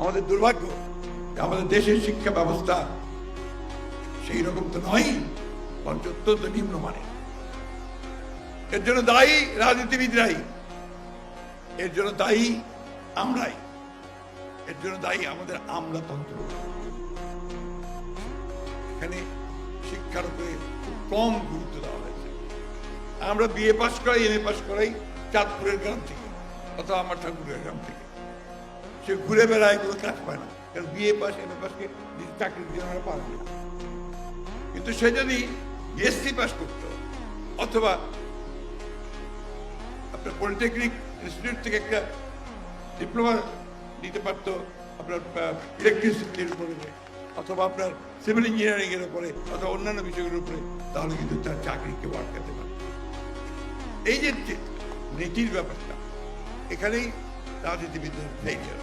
আমাদের দুর্ভাগ্য আমাদের দেশের শিক্ষা ব্যবস্থা সেই রকম তো নয়, বরঞ্চ অত্যন্ত নিম্নমানের এর জন্য দায়ী রাজনীতিবিদরাই, এর জন্য দায়ী আমরাই, এর জন্য দায়ী আমাদের আমলাতন্ত্র। এখানে শিক্ষার উপরে খুব কম গুরুত্ব দেওয়া হয়েছে। আমরা বিএ পাশ করাই এম এ পাশ করাই চাঁদপুরের গ্রাম থেকে, অথবা আমার ঠাকুরের গ্রাম থেকে। সে ঘুরে বেড়ায়, কোনো কাজ পায় না। কারণ বিএ পাস এম এ পাসকে চাকরির জন্য আমরা পারবে না। কিন্তু সে যদি এসসি পাস করতো, অথবা আপনার পলিটেকনিক ইনস্টিটিউট থেকে একটা ডিপ্লোমা নিতে পারতো, আপনার ইলেকট্রিসিটির উপরে, অথবা আপনার সিভিল ইঞ্জিনিয়ারিং এর উপরে, অথবা অন্যান্য বিষয়গুলোর উপরে, তাহলে কিন্তু তার চাকরি কেউ আটকাতে পারে এই যে নীতির ব্যাপারটা, এখানেই daha dedi bir de ne diyor?